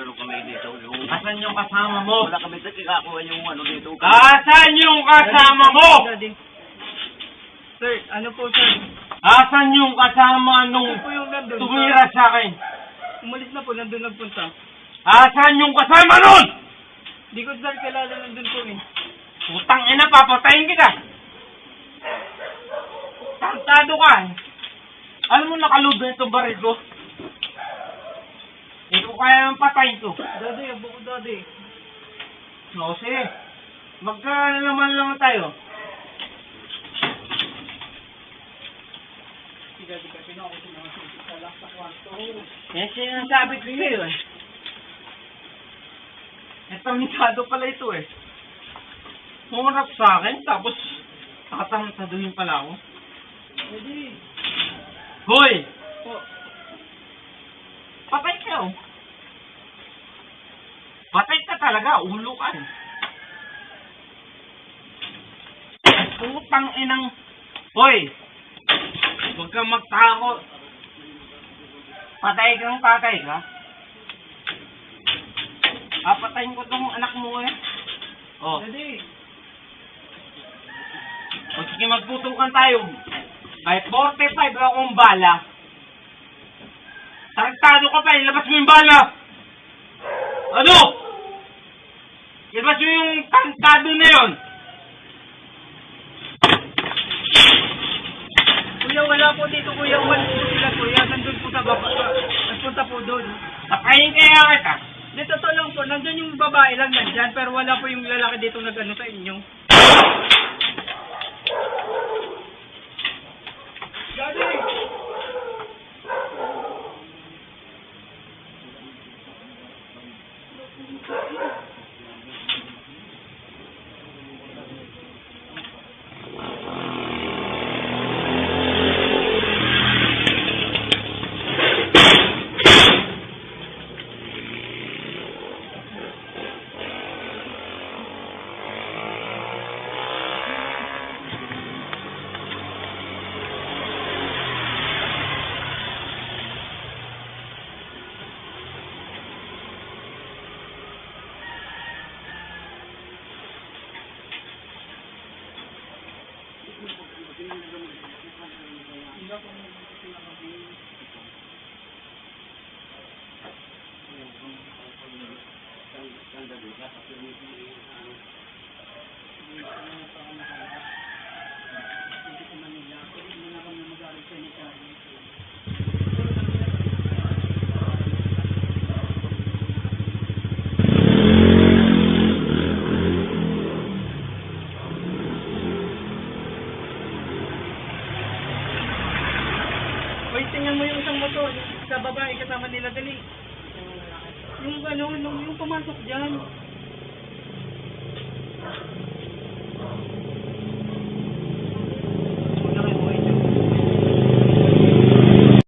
ano kami dito. Yung, Asan yung kasama mo? wala kami sa kikakuha yung ano dito. Asan yung kasama mo? Sir, ano po sir? Asan yung kasama nung Ano po yung nandun? tumira sa akin? Umalis na po, nandun nagpunta. Asan yung kasama nun? Di ko sir kilala nandun po eh. Putang ina, papatayin kita. Tantado ka eh. Alam mo nakaload na itong baril ko? Hindi ko kaya ang patayin to. Daddy, abo ko daddy. O, sige. Magka naman lang tayo. Si daddy ka, pinako ko. Yan sa'yo eh. Etamitado pala ito eh. Humarap sa akin, tapos nakatamtaduhin pala ako. Daddy. Hoy! Po. Patay ka oh. Patay ka talaga, ulo ka. eh. Putang inang... Hoy! Huwag kang magtakot. Patay kang patay ka. Papatayin ko tong anak mo eh. Oh, Daddy. o sige magputukan tayo. Kahit 45 akong bala. Tarantado ka pa, ilabas mo yung bala. Ano? Tarantado na yon. Kuya, wala po dito kuya. Umalis po sila kuya. Nandun po sa baba. Nagpunta po doon. Pakain kaya kita. Dito to lang po. Nandun yung babae lang nandyan. Pero wala po yung lalaki dito nag-ano sa inyo. iba con. Tingnan mo yung isang motor. Sa babae kasama nila dali. Yung ano, yung, yung pumasok dyan.